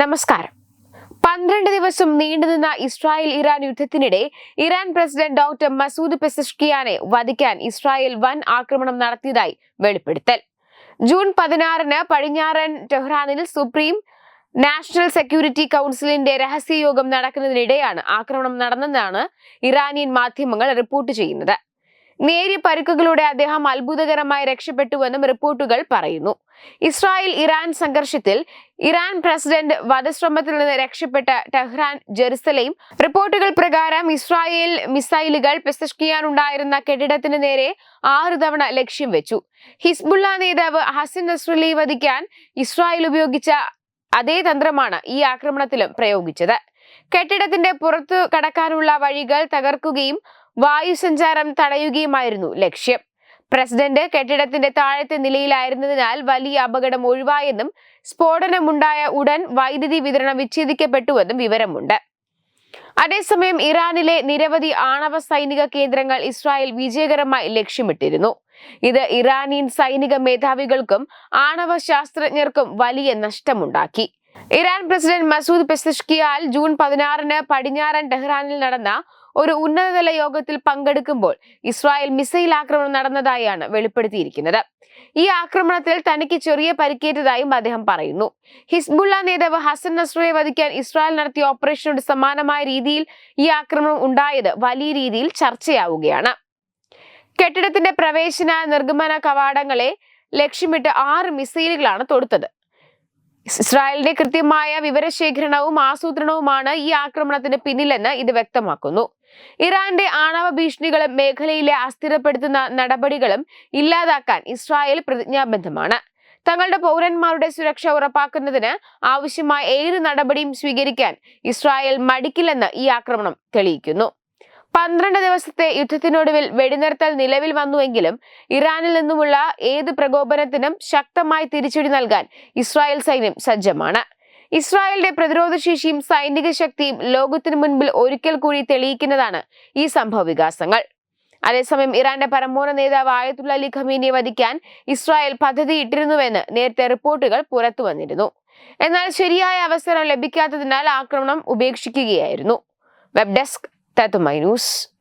നമസ്കാരം. പന്ത്രണ്ട് ദിവസം നീണ്ടുനിന്ന ഇസ്രായേൽ ഇറാൻ യുദ്ധത്തിനിടെ ഇറാൻ പ്രസിഡന്റ് ഡോക്ടർ മസൂദ് പെസഷ്കിയാനെ വധിക്കാൻ ഇസ്രായേൽ വൻ ആക്രമണം നടത്തിയതായി വെളിപ്പെടുത്തൽ. ജൂൺ പതിനാറിന് പടിഞ്ഞാറൻ ടെഹ്റാനിൽ സുപ്രീം നാഷണൽ സെക്യൂരിറ്റി കൗൺസിലിന്റെ രഹസ്യയോഗം നടക്കുന്നതിനിടെയാണ് ആക്രമണം നടന്നതെന്നാണ് ഇറാനിയൻ മാധ്യമങ്ങൾ റിപ്പോർട്ട് ചെയ്യുന്നത്. നേരിയ പരുക്കുകളോടെ അദ്ദേഹം അത്ഭുതകരമായി രക്ഷപ്പെട്ടുവെന്നും റിപ്പോർട്ടുകൾ പറയുന്നു. ഇസ്രായേൽ ഇറാൻ സംഘർഷത്തിൽ ഇറാൻ പ്രസിഡന്റ് വധശ്രമത്തിൽ നിന്ന് രക്ഷപ്പെട്ട ടെഹ്റാൻ ജെറുസലേം റിപ്പോർട്ടുകൾ പ്രകാരം ഇസ്രായേൽ മിസൈലുകൾ പെസഷ്കിയാനുണ്ടായിരുന്ന കെട്ടിടത്തിന് നേരെ ആറു തവണ ലക്ഷ്യം വെച്ചു. ഹിസ്ബുള്ള നേതാവ് ഹസിൻ നസ്രലി വധിക്കാൻ ഇസ്രായേൽ ഉപയോഗിച്ച അതേ തന്ത്രമാണ് ഈ ആക്രമണത്തിലും പ്രയോഗിച്ചത്. കെട്ടിടത്തിന്റെ പുറത്തു കടക്കാനുള്ള വഴികൾ തകർക്കുകയും വായുസഞ്ചാരം തടയുകയുമായിരുന്നു ലക്ഷ്യം. പ്രസിഡന്റ് കെട്ടിടത്തിന്റെ താഴത്തെ നിലയിലായിരുന്നതിനാൽ വലിയ അപകടം ഒഴിവായെന്നും സ്ഫോടനമുണ്ടായ ഉടൻ വൈദ്യുതി വിതരണം വിച്ഛേദിക്കപ്പെട്ടുവെന്നും വിവരമുണ്ട്. അതേസമയം ഇറാനിലെ നിരവധി ആണവ സൈനിക കേന്ദ്രങ്ങൾ ഇസ്രായേൽ വിജയകരമായി ലക്ഷ്യമിട്ടിരുന്നു. ഇത് ഇറാനിയൻ സൈനിക മേധാവികൾക്കും ആണവ ശാസ്ത്രജ്ഞർക്കും വലിയ നഷ്ടമുണ്ടാക്കി. ഇറാൻ പ്രസിഡന്റ് മസൂദ് പെസഷ്കിയാൽ ജൂൺ പതിനാറിന് പടിഞ്ഞാറൻ ടെഹ്റാനിൽ നടന്ന ഒരു ഉന്നതതല യോഗത്തിൽ പങ്കെടുക്കുമ്പോൾ ഇസ്രായേൽ മിസൈൽ ആക്രമണം നടന്നതായാണ് വെളിപ്പെടുത്തിയിരിക്കുന്നത്. ഈ ആക്രമണത്തിൽ തനിക്ക് ചെറിയ പരിക്കേറ്റതായും അദ്ദേഹം പറയുന്നു. ഹിസ്ബുള്ള നേതാവ് ഹസൻ നസ്രയെ വധിക്കാൻ ഇസ്രായേൽ നടത്തിയ ഓപ്പറേഷനോട് സമാനമായ രീതിയിൽ ഈ ആക്രമണം ഉണ്ടായത് വലിയ രീതിയിൽ ചർച്ചയാവുകയാണ്. കെട്ടിടത്തിന്റെ പ്രവേശന നിർഗമന കവാടങ്ങളെ ലക്ഷ്യമിട്ട് ആറ് മിസൈലുകളാണ് തൊടുത്തത്. ഇസ്രായേലിന്റെ കൃത്യമായ വിവരശേഖരണവും ആസൂത്രണവുമാണ് ഈ ആക്രമണത്തിന് പിന്നിലെന്ന് ഇത് വ്യക്തമാക്കുന്നു. ഇറാന്റെ ആണവ ഭീഷണികളും മേഖലയിലെ അസ്ഥിരപ്പെടുത്തുന്ന നടപടികളും ഇല്ലാതാക്കാൻ ഇസ്രായേൽ പ്രതിജ്ഞാബദ്ധമാണ്. തങ്ങളുടെ പൗരന്മാരുടെ സുരക്ഷ ഉറപ്പാക്കുന്നതിന് ആവശ്യമായ ഏത് നടപടിയും സ്വീകരിക്കാൻ ഇസ്രായേൽ മടിക്കില്ലെന്ന് ഈ ആക്രമണം തെളിയിക്കുന്നു. പന്ത്രണ്ട് ദിവസത്തെ യുദ്ധത്തിനൊടുവിൽ വെടിനിർത്തൽ നിലവിൽ വന്നുവെങ്കിലും ഇറാനിൽ നിന്നുമുള്ള ഏത് പ്രകോപനത്തിനും ശക്തമായി തിരിച്ചടി നൽകാൻ ഇസ്രായേൽ സൈന്യം സജ്ജമാണ്. ഇസ്രായേലിന്റെ പ്രതിരോധ ശേഷിയും സൈനിക ശക്തിയും ലോകത്തിനു മുൻപിൽ ഒരിക്കൽ കൂടി തെളിയിക്കുന്നതാണ് ഈ സംഭവ വികാസങ്ങൾ. അതേസമയം ഇറാന്റെ പരമോന്നത നേതാവ് ആയത്തുള്ള അലി ഖമീനിയെ വധിക്കാൻ ഇസ്രായേൽ പദ്ധതി ഇട്ടിരുന്നുവെന്ന് നേരത്തെ റിപ്പോർട്ടുകൾ പുറത്തു വന്നിരുന്നു. എന്നാൽ ശരിയായ അവസരം ലഭിക്കാത്തതിനാൽ ആക്രമണം ഉപേക്ഷിക്കുകയായിരുന്നു. വെബ് ഡെസ്ക് തത്തുമൈ ന്യൂസ്.